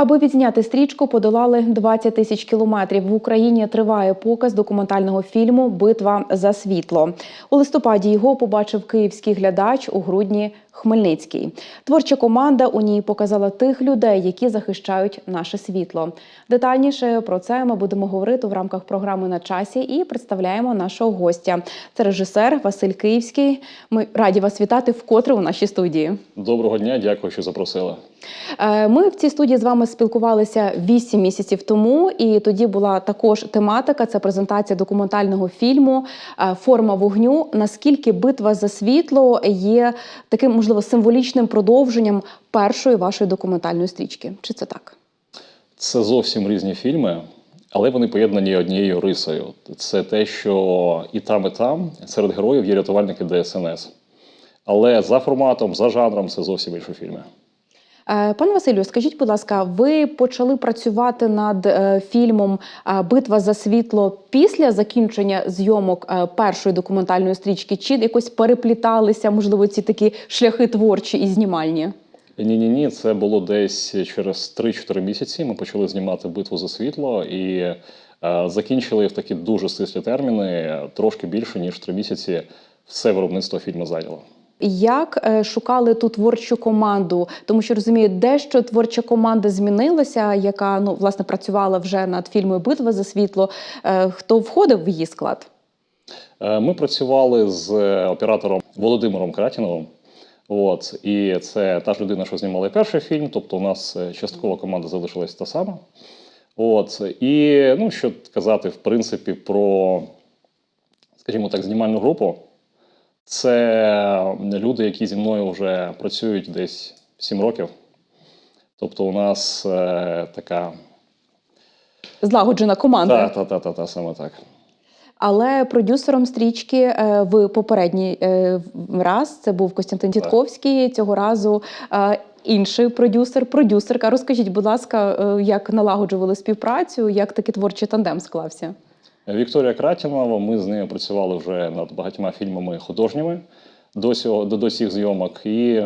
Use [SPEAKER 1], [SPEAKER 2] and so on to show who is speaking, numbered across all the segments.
[SPEAKER 1] Аби відзняти стрічку, подолали 20 тисяч кілометрів. В Україні триває показ документального фільму Битва за світло. У листопаді його побачив київський глядач у грудні. Хмельницький творча команда у ній показала тих людей, які захищають наше світло. Детальніше про це ми будемо говорити в рамках програми на часі і представляємо нашого гостя. Це режисер Василь Київський. Ми раді вас вітати вкотре у нашій студії.
[SPEAKER 2] Доброго дня, дякую, що запросили.
[SPEAKER 1] Е, Ми в цій студії з вами спілкувалися 8 місяців тому, і тоді була також тематика: це презентація документального фільму е, Форма вогню. Наскільки битва за світло є таким, можливо, символічним продовженням першої вашої документальної стрічки? Чи це так?
[SPEAKER 2] Це зовсім різні фільми, але вони поєднані однією рисою. Це те, що і там, і там серед героїв є рятувальники ДСНС. Але за форматом, за жанром це зовсім інші фільми.
[SPEAKER 1] Е, Пане Василю, скажіть, будь ласка, ви почали працювати над е, фільмом е, Битва за світло після закінчення зйомок першої документальної стрічки? Чи якось перепліталися, можливо, ці такі шляхи творчі і знімальні?
[SPEAKER 2] Ні, ні, ні, це було десь через 3-4 місяці. Ми почали знімати битву за світло і е, закінчили в такі дуже стислі терміни, трошки більше ніж 3 місяці. Все виробництво фільму зайняло.
[SPEAKER 1] Як е, шукали ту творчу команду? Тому що розумію, дещо творча команда змінилася, яка ну власне працювала вже над фільмом Битва за світло. Е, Хто входив в її склад?
[SPEAKER 2] Е, Ми працювали з оператором Володимиром Кратіновим. От, і це та ж людина, що знімала перший фільм, тобто у нас часткова команда залишилась та сама. От, і ну, що казати, в принципі, про, скажімо так, знімальну групу, це люди, які зі мною вже працюють десь 7 років. Тобто, у нас е, така.
[SPEAKER 1] Злагоджена команда.
[SPEAKER 2] Та, та, та, та, та, саме так.
[SPEAKER 1] Але продюсером стрічки е, в попередній е, раз це був Костянтин Тітковський. Цього разу е, інший продюсер, продюсерка. Розкажіть, будь ласка, як налагоджували співпрацю, як такий творчий тандем склався?
[SPEAKER 2] Вікторія Кратінова, ми з нею працювали вже над багатьма фільмами художніми до, цього, до, до цих зйомок. І,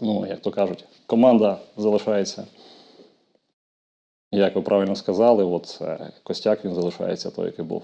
[SPEAKER 2] ну, як то кажуть, команда залишається. Як ви правильно сказали, от е, Костяк він залишається той, який був.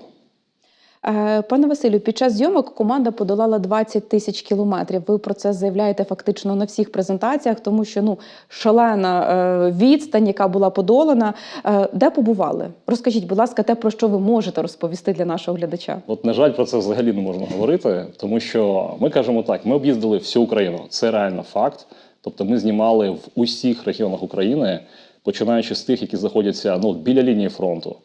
[SPEAKER 1] Е, Пане Василю, під час зйомок команда подолала 20 тисяч кілометрів. Ви про це заявляєте фактично на всіх презентаціях, тому що ну шалена е, відстань, яка була подолана. Е, Де побували? Розкажіть, будь ласка, те, про що ви можете розповісти для нашого глядача.
[SPEAKER 2] От, на жаль, про це взагалі не можна говорити, тому що ми кажемо так: ми об'їздили всю Україну. Це реально факт. Тобто, ми знімали в усіх регіонах України, починаючи з тих, які знаходяться ну, біля лінії фронту,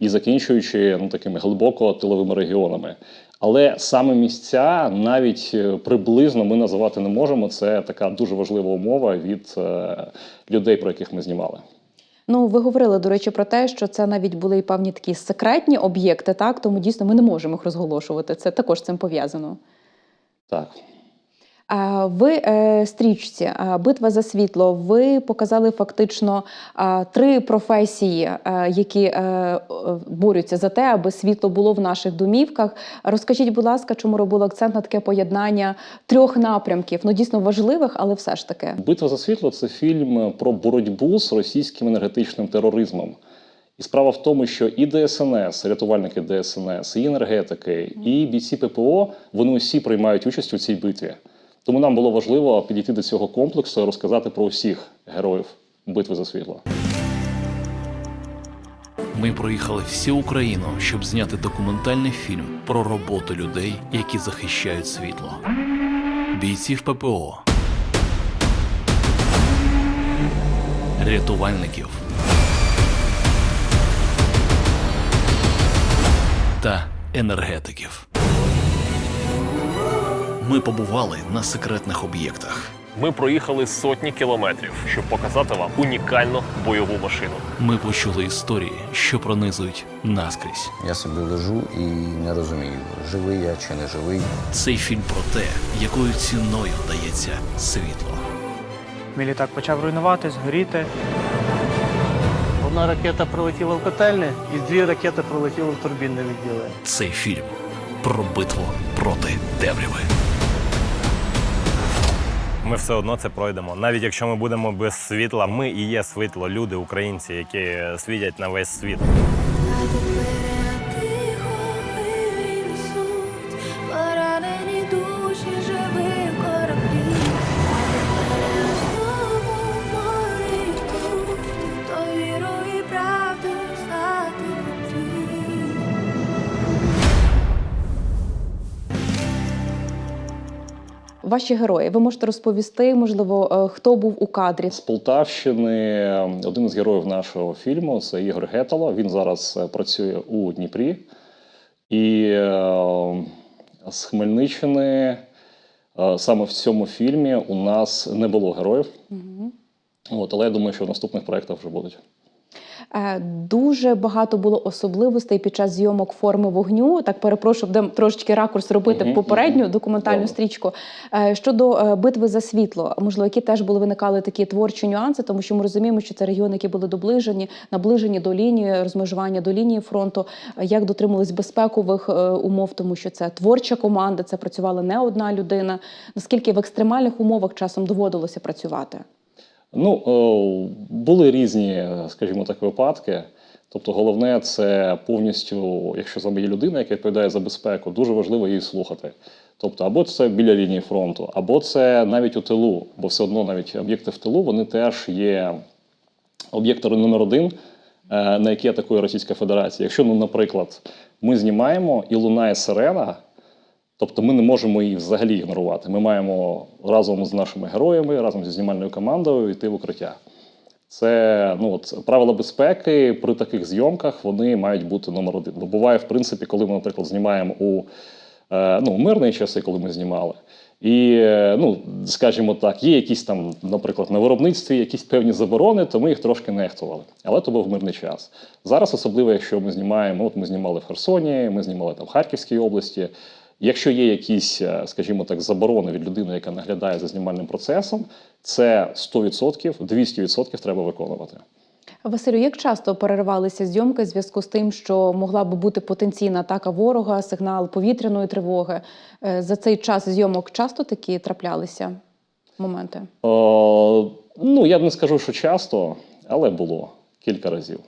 [SPEAKER 2] і закінчуючи ну, такими глибоко тиловими регіонами. Але саме місця навіть е, приблизно ми називати не можемо. Це така дуже важлива умова від е, людей, про яких ми знімали.
[SPEAKER 1] Ну, ви говорили, до речі, про те, що це навіть були і певні такі секретні об'єкти, так тому дійсно ми не можемо їх розголошувати. Це також з цим пов'язано.
[SPEAKER 2] Так.
[SPEAKER 1] Ви е, стрічці Битва за світло. Ви показали фактично три професії, е, які е, борються за те, аби світло було в наших домівках. Розкажіть, будь ласка, чому робили акцент на таке поєднання трьох напрямків? Ну дійсно важливих, але все ж таки.
[SPEAKER 2] Битва за світло це фільм про боротьбу з російським енергетичним тероризмом. І справа в тому, що і ДСНС, рятувальники ДСНС, і енергетики, і бійці ППО вони усі приймають участь у цій битві. Тому нам було важливо підійти до цього комплексу і розказати про усіх героїв битви за світло.
[SPEAKER 3] Ми проїхали всю Україну, щоб зняти документальний фільм про роботу людей, які захищають світло. Бійців ППО, рятувальників та енергетиків. Ми побували на секретних об'єктах.
[SPEAKER 4] Ми проїхали сотні кілометрів, щоб показати вам унікальну бойову машину.
[SPEAKER 3] Ми почули історії, що пронизують наскрізь.
[SPEAKER 5] Я собі лежу і не розумію, живий я чи не живий.
[SPEAKER 3] Цей фільм про те, якою ціною дається світло.
[SPEAKER 6] Мій літак почав руйнуватись, горіти.
[SPEAKER 7] Одна ракета прилетіла в котельне, і дві ракети прилетіли в турбінне відділення.
[SPEAKER 3] Цей фільм про битву проти темряви.
[SPEAKER 8] Ми все одно це пройдемо. Навіть якщо ми будемо без світла, ми і є світло, люди, українці, які світять на весь світ.
[SPEAKER 1] Ваші герої, ви можете розповісти, можливо, е, хто був у кадрі?
[SPEAKER 2] З Полтавщини один із героїв нашого фільму це Ігор Гетало. Він зараз е, працює у Дніпрі. І е, з Хмельниччини е, саме в цьому фільмі у нас не було героїв. От, але я думаю, що в наступних проєктах вже будуть.
[SPEAKER 1] Е, Дуже багато було особливостей під час зйомок форми вогню. Так перепрошую, будемо трошечки ракурс робити
[SPEAKER 2] Мгм,
[SPEAKER 1] в попередню документальну
[SPEAKER 2] Добре.
[SPEAKER 1] стрічку. Е, Щодо е, битви за світло, можливо, які теж були виникали такі творчі нюанси, тому що ми розуміємо, що це регіони, які були доближені, наближені до лінії розмежування до лінії фронту. Як дотримались безпекових умов, тому що це творча команда, це працювала не одна людина. Наскільки в екстремальних умовах часом доводилося працювати?
[SPEAKER 2] Ну, були різні, е, скажімо так, випадки. Тобто, головне це повністю, якщо з є людина, яка відповідає за безпеку, дуже важливо її слухати. Тобто, або це біля лінії фронту, або це навіть у тилу, бо все одно навіть об'єкти в тилу вони теж є об'єктом номер один, е, на який атакує Російська Федерація. Якщо, ну, наприклад, ми знімаємо і лунає сирена, Тобто ми не можемо її взагалі ігнорувати. Ми маємо разом з нашими героями, разом зі знімальною командою йти в укриття. Це ну, от, правила безпеки при таких зйомках вони мають бути номер один. Бо буває, в принципі, коли ми, наприклад, знімаємо у е, ну, мирні часи, коли ми знімали. І, е, ну, скажімо так, є якісь там, наприклад, на виробництві якісь певні заборони, то ми їх трошки нехтували. Але то був мирний час. Зараз, особливо, якщо ми знімаємо, от ми знімали в Херсоні, ми знімали там в Харківській області. Якщо є якісь, е, скажімо так, заборони від людини, яка наглядає за знімальним процесом, це 100%, 200% треба виконувати.
[SPEAKER 1] Василю, як часто переривалися зйомки в зв'язку з тим, що могла би бути потенційна атака ворога, сигнал повітряної тривоги? Е, За цей час зйомок часто такі траплялися моменти?
[SPEAKER 2] О, ну, я не скажу, що часто, але було кілька разів.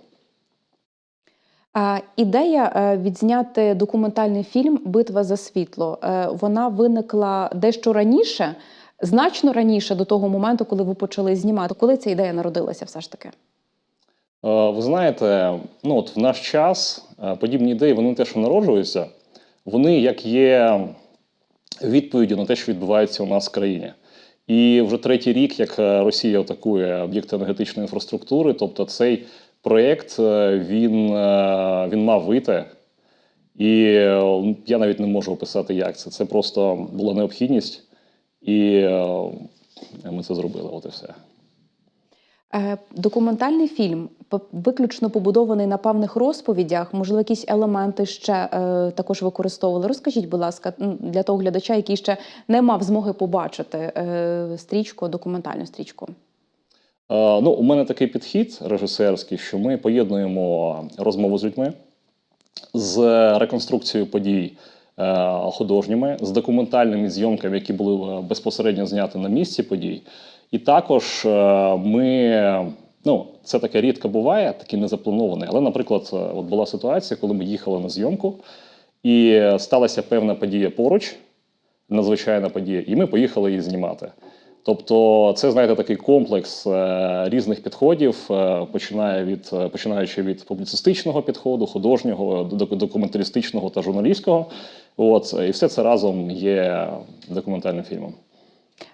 [SPEAKER 1] Ідея е, відзняти документальний фільм Битва за світло е, вона виникла дещо раніше, значно раніше до того моменту, коли ви почали знімати. Коли ця ідея народилася, все ж таки?
[SPEAKER 2] Е, Ви знаєте, ну от в наш час подібні ідеї вони те, що народжуються, вони як є відповіддю на те, що відбувається у нас в країні. І вже третій рік, як Росія атакує об'єкти енергетичної інфраструктури, тобто цей проєкт е, він, е, він мав вийти. І е, я навіть не можу описати, як це. Це просто була необхідність, і ми це зробили. От і все.
[SPEAKER 1] Документальний фільм виключно побудований на певних розповідях. Можливо, якісь елементи ще також використовували. Розкажіть, будь ласка, для того глядача, який ще не мав змоги побачити стрічку, документальну стрічку.
[SPEAKER 2] Е, Ну, у мене такий підхід режисерський, що ми поєднуємо розмову з людьми з реконструкцією подій е, художніми, з документальними зйомками, які були е, безпосередньо зняті на місці подій. І також ми, ну, це таке рідко буває, таке незаплановане. Але, наприклад, от була ситуація, коли ми їхали на зйомку, і сталася певна подія поруч, надзвичайна подія, і ми поїхали її знімати. Тобто, це знаєте такий комплекс е, різних підходів, е, починає від е, починаючи від публіцистичного підходу, художнього, документалістичного та журналістського. От і все це разом є документальним фільмом.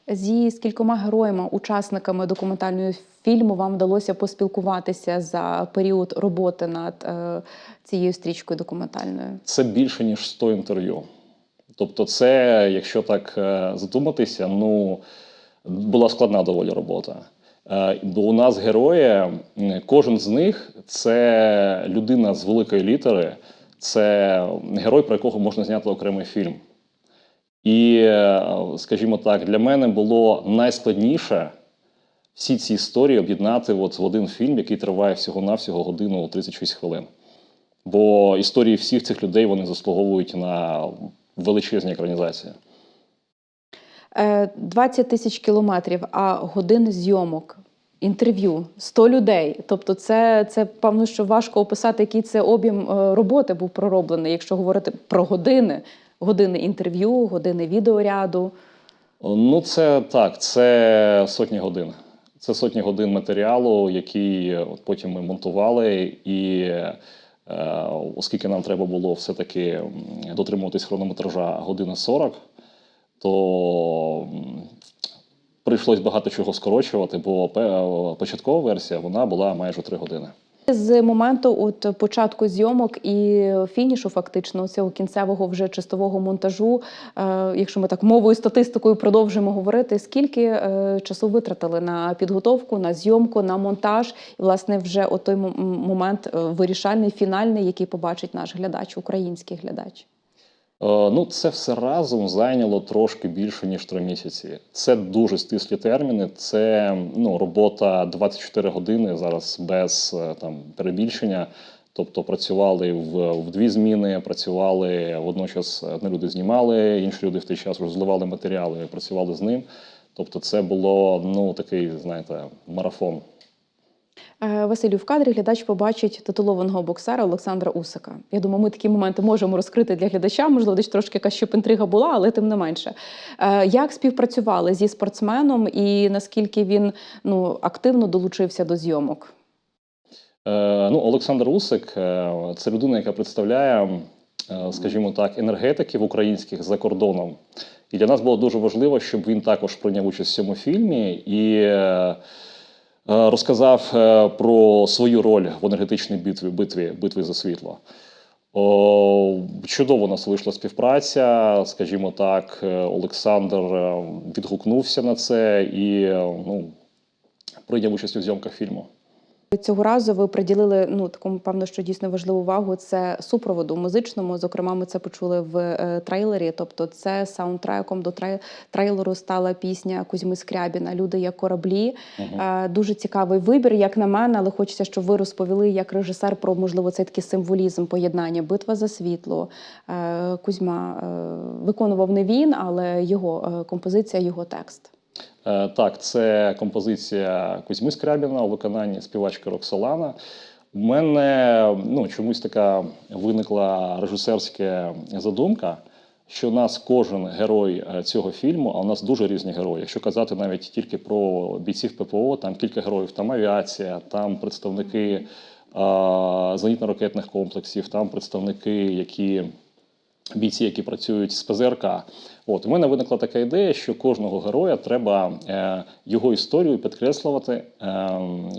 [SPEAKER 1] Зі скількома героями, учасниками документального фільму вам вдалося поспілкуватися за період роботи над е, цією стрічкою документальною?
[SPEAKER 2] Це більше ніж 100 інтерв'ю. Тобто, це, якщо так задуматися, ну була складна доволі робота. Е, Бо у нас герої, кожен з них це людина з великої літери, це герой, про якого можна зняти окремий фільм. І, е, скажімо так, для мене було найскладніше всі ці історії об'єднати от в один фільм, який триває всього-навсього годину 36 хвилин. Бо історії всіх цих людей вони заслуговують на величезні екранізації.
[SPEAKER 1] Е, 20 тисяч кілометрів, а години зйомок, інтерв'ю, 100 людей. Тобто, це, це певно, що важко описати, який це об'єм е, роботи був пророблений, якщо говорити про години, години інтерв'ю, години відеоряду.
[SPEAKER 2] Ну, це так, це сотні годин. Це сотні годин матеріалу, який от потім ми монтували, і е, оскільки нам треба було все-таки дотримуватись хронометража години 40, то прийшлось багато чого скорочувати, бо початкова версія вона була майже 3 години.
[SPEAKER 1] З моменту от початку зйомок і фінішу, фактично, цього кінцевого вже чистового монтажу, е, якщо ми так мовою статистикою продовжуємо говорити, скільки е, часу витратили на підготовку, на зйомку, на монтаж, і власне вже от той момент е, вирішальний, фінальний, який побачить наш глядач, український глядач.
[SPEAKER 2] Е, Ну, це все разом зайняло трошки більше ніж три місяці. Це дуже стислі терміни. Це ну, робота 24 години зараз без е, там перебільшення. Тобто працювали в, в дві зміни, працювали водночас одні люди знімали, інші люди в той час вже зливали матеріали, працювали з ним. Тобто, це було ну такий, знаєте, марафон.
[SPEAKER 1] Е, Василю, в кадрі глядач побачить титулованого боксера Олександра Усика. Я думаю, ми такі моменти можемо розкрити для глядача. Можливо, десь трошки якась щоб інтрига була, але тим не менше. Е, Як співпрацювали зі спортсменом і наскільки він ну, активно долучився до зйомок?
[SPEAKER 2] Е, ну, Олександр Усик це людина, яка представляє, скажімо так, енергетиків українських за кордоном. І для нас було дуже важливо, щоб він також прийняв участь в цьому фільмі і розказав е, про свою роль в енергетичній битві, битві, битві за світло. Чудово у нас вийшла співпраця. Скажімо так, е, Олександр е, відгукнувся на це і е, ну, прийняв участь у зйомках фільму.
[SPEAKER 1] Цього разу ви приділили ну такому, певно, що дійсно важливу увагу. Це супроводу музичному. Зокрема, ми це почули в е, трейлері. Тобто, це саундтреком до трей- трейлеру стала пісня Кузьми Скрябіна Люди як кораблі. Е, Дуже цікавий вибір, як на мене, але хочеться, щоб ви розповіли як режисер про можливо цей такий символізм поєднання Битва за світло. Е, Кузьма е, виконував не він, але його е, композиція, його текст.
[SPEAKER 2] Е, Так, це композиція Кузьми Скрябіна у виконанні співачки Роксолана. У мене ну, чомусь така виникла режисерська задумка, що у нас кожен герой е, цього фільму, а у нас дуже різні герої. Якщо казати навіть тільки про бійців ППО, там кілька героїв, там авіація, там представники е, зенітно-ракетних комплексів, там представники, які бійці, які працюють з ПЗРК. От у мене виникла така ідея, що кожного героя треба е, його історію підкреслювати е,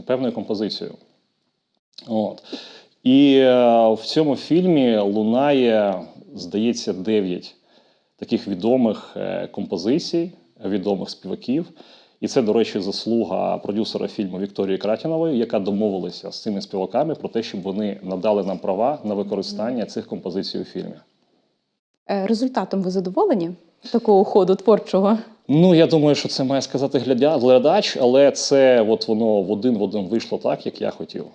[SPEAKER 2] певною композицією. От. І е, в цьому фільмі лунає, здається, дев'ять таких відомих е, композицій, відомих співаків. І це, до речі, заслуга продюсера фільму Вікторії Кратінової, яка домовилася з цими співаками про те, щоб вони надали нам права на використання цих композицій у фільмі.
[SPEAKER 1] Е, Результатом ви задоволені такого ходу творчого?
[SPEAKER 2] Ну, я думаю, що це має сказати глядач, але це от воно в один в один вийшло так, як я хотів.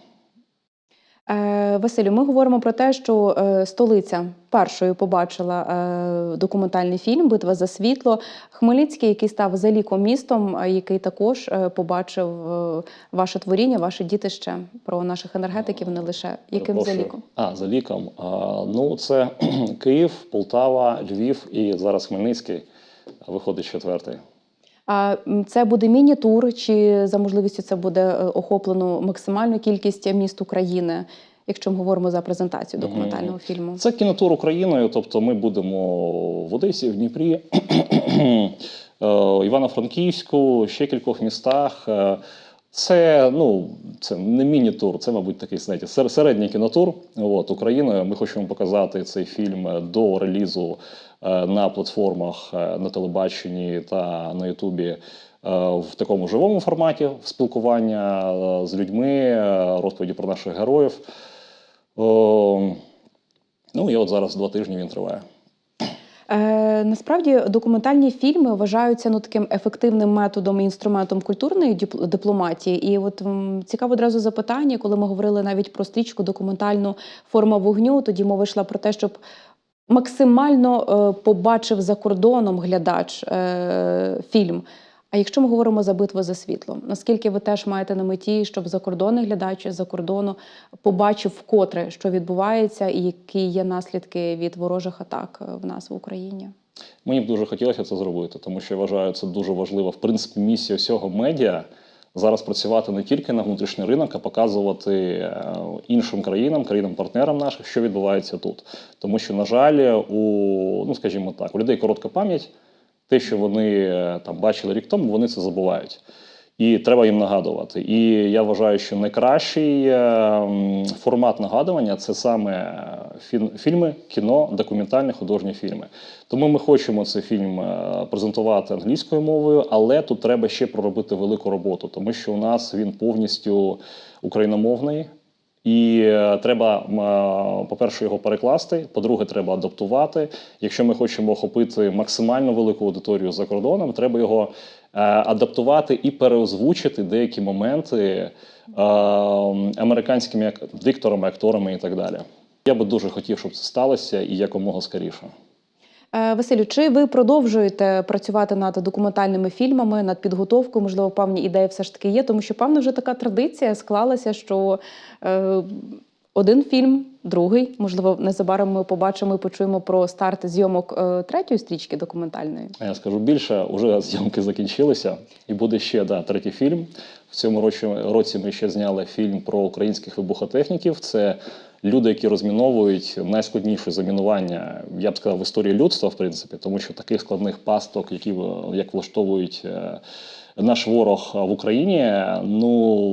[SPEAKER 1] Е, Василю, ми говоримо про те, що е, столиця першою побачила е, документальний фільм Битва за світло. Хмельницький, який став заліком містом, який також побачив ваше творіння, ваше дітище про наших енергетиків, не лише яким
[SPEAKER 2] Перепрошую.
[SPEAKER 1] заліком.
[SPEAKER 2] А, за ліком. Ну, це Київ, Полтава, Львів і зараз Хмельницький. Виходить четвертий.
[SPEAKER 1] А це буде міні-тур, чи за можливістю це буде е, охоплено максимальну кількість міст України, якщо ми говоримо за презентацію документального фільму?
[SPEAKER 2] Це кінотур Україною, тобто ми будемо в Одесі, в Дніпрі, е, Івано-Франківську, ще кількох містах. Е, Це ну це не міні-тур, це, мабуть, такий знаєте, середній кінотур. От Україною. Ми хочемо показати цей фільм до релізу е, на платформах е, на телебаченні та на Ютубі е, в такому живому форматі спілкування з людьми, розповіді про наших героїв. Ну і от зараз два тижні він триває.
[SPEAKER 1] Е, насправді документальні фільми вважаються ну таким ефективним методом і інструментом культурної дипломатії. І от цікаво одразу запитання, коли ми говорили навіть про стрічку документальну форма вогню. Тоді мова йшла про те, щоб максимально е, побачив за кордоном глядач е, фільм. А якщо ми говоримо за битву за світло, наскільки ви теж маєте на меті, щоб закордонний глядач за кордону побачив вкотре, що відбувається, і які є наслідки від ворожих атак е, в нас в Україні?
[SPEAKER 2] Мені б дуже хотілося це зробити, тому що я вважаю, це дуже важливо. В принципі, місія всього медіа зараз працювати не тільки на внутрішній ринок, а показувати е, іншим країнам, країнам-партнерам наших, що відбувається тут. Тому що, на жаль, у ну скажімо так, у людей коротка пам'ять. Те, що вони е, там бачили рік тому, вони це забувають. І треба їм нагадувати. І я вважаю, що найкращий е, формат нагадування це саме е, фільми, кіно, документальні художні фільми. Тому ми хочемо цей фільм презентувати англійською мовою, але тут треба ще проробити велику роботу, тому що у нас він повністю україномовний. І е, треба, е, по-перше, його перекласти. По-друге, треба адаптувати. Якщо ми хочемо охопити максимально велику аудиторію за кордоном, треба його е, адаптувати і переозвучити деякі моменти американськими дикторами, акторами і так далі. Я би дуже хотів, щоб це сталося і якомога скоріше.
[SPEAKER 1] Е, Василю, чи ви продовжуєте працювати над документальними фільмами, над підготовкою? Можливо, певні ідеї все ж таки є, тому що певно вже така традиція склалася, що е, один фільм, другий, можливо, незабаром ми побачимо і почуємо про старт зйомок е, третьої стрічки документальної.
[SPEAKER 2] Я скажу більше, вже зйомки закінчилися, і буде ще да, третій фільм. В цьому році, ми ще зняли фільм про українських вибухотехніків. Це люди, які розміновують найскладніше замінування, я б сказав, в історії людства, в принципі, тому що таких складних пасток, які як влаштовують. е, Наш ворог в Україні. Ну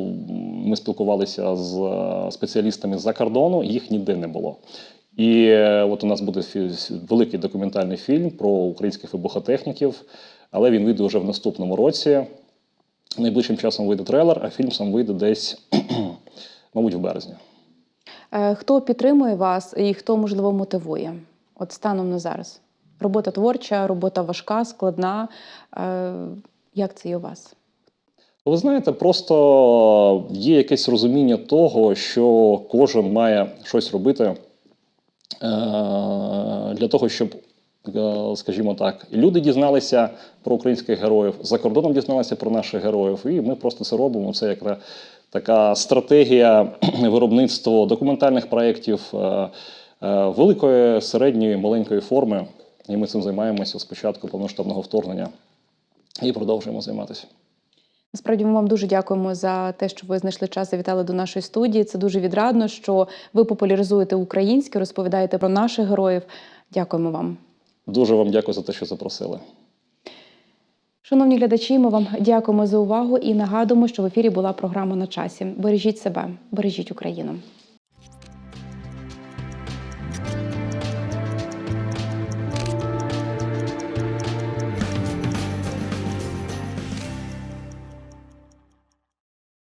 [SPEAKER 2] ми спілкувалися з е, спеціалістами з-за кордону, їх ніде не було. І е, от у нас буде великий документальний фільм про українських вибухотехніків, але він вийде вже в наступному році. Найближчим часом вийде трейлер, а фільм сам вийде десь, мабуть, в березні.
[SPEAKER 1] Е, Хто підтримує вас і хто, можливо, мотивує? От станом на зараз. Робота творча, робота важка, складна. Е, Як це і у вас?
[SPEAKER 2] Ви знаєте, просто є якесь розуміння того, що кожен має щось робити е, для того, щоб, скажімо так, і люди дізналися про українських героїв, за кордоном дізналися про наших героїв, і ми просто це робимо. Це як така стратегія виробництва документальних проєктів е, е, великої, середньої, маленької форми. І ми цим займаємося з початку повноштабного вторгнення і продовжуємо займатися.
[SPEAKER 1] Насправді ми вам дуже дякуємо за те, що ви знайшли час завітали до нашої студії. Це дуже відрадно, що ви популяризуєте українське, розповідаєте про наших героїв. Дякуємо вам.
[SPEAKER 2] Дуже вам дякую за те, що запросили.
[SPEAKER 1] Шановні глядачі, ми вам дякуємо за увагу і нагадуємо, що в ефірі була програма на часі. Бережіть себе, бережіть Україну.